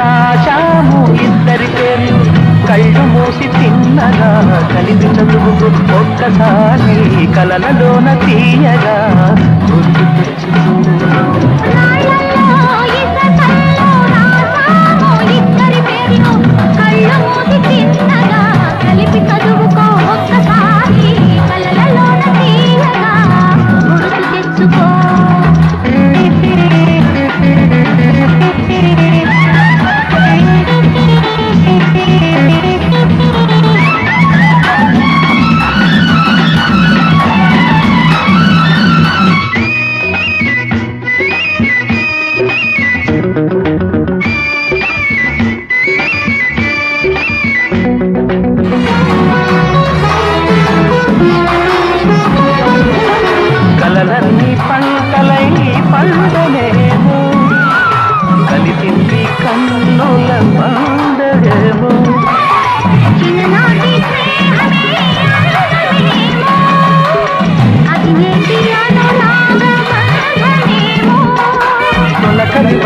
రాశాము ఇద్దరి పేరు కళ్ళు మూసి తిన్నగా కలిసి చదువు ఒక్కసారి కలలలోన తీయగా.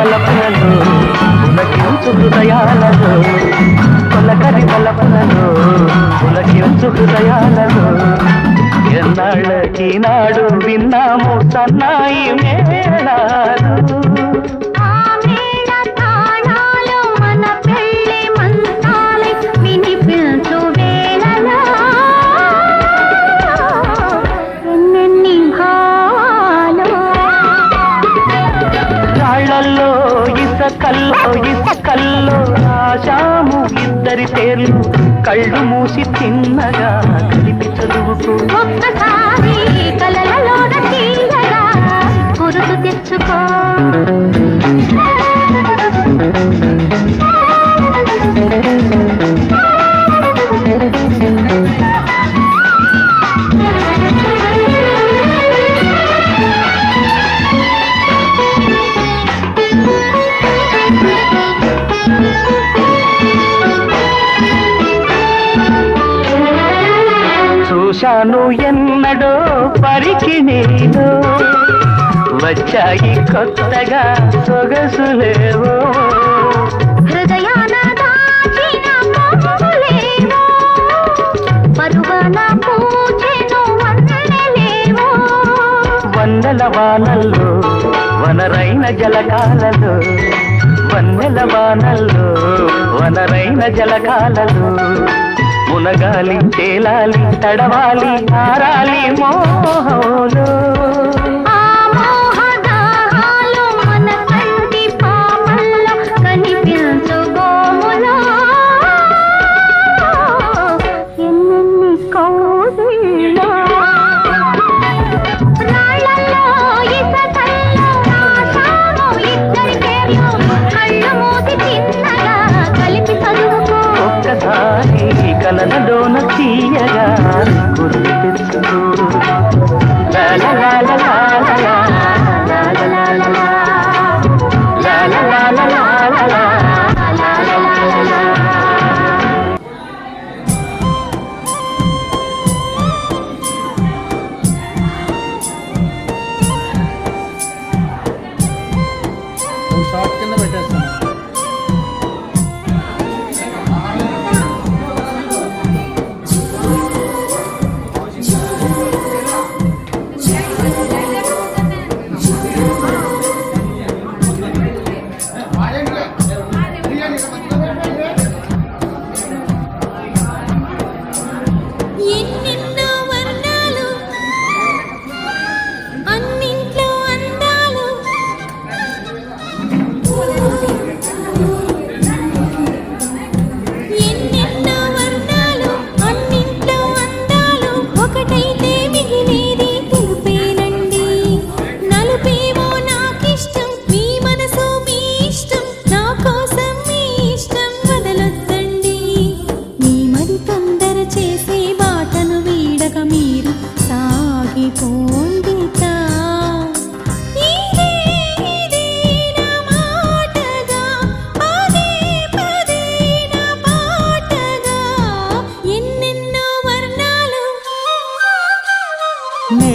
తలపనలో పులకించు హృదయాలలో పులకరి తలపనలో పులకించు హృదయాలలో ఎన్నాళ్ళకి నాడు విన్నాము సన్నాయి మేళాలు. విసుకల్లో రాశాము ఇద్దరి పేర్లు కళ్ళు మూసి తిన్నగా కలిపి చదువుకో ఒక్కసారి చూశాను ఎన్నడో పరికిణీలో వచ్చాయి కొత్తగా సొగసులేవో వందల వానల్లో వనరైన జలకాలలు. వన్నెల వానల్లో వనరైన జలకాలలు. మునగాలి తేలాలి తడవాలి ఆరాలి మోహోలో చరణలోన తీయగా గుర్తెచ్చుకో కింద పెట్టేస్తాను.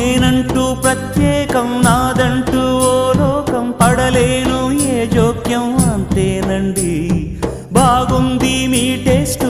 నేనంటూ ప్రత్యేకం నాదంటూ ఓ లోకం పడలేను ఏ జోక్యం అంతేనండి. బాగుంది మీ టేస్టు.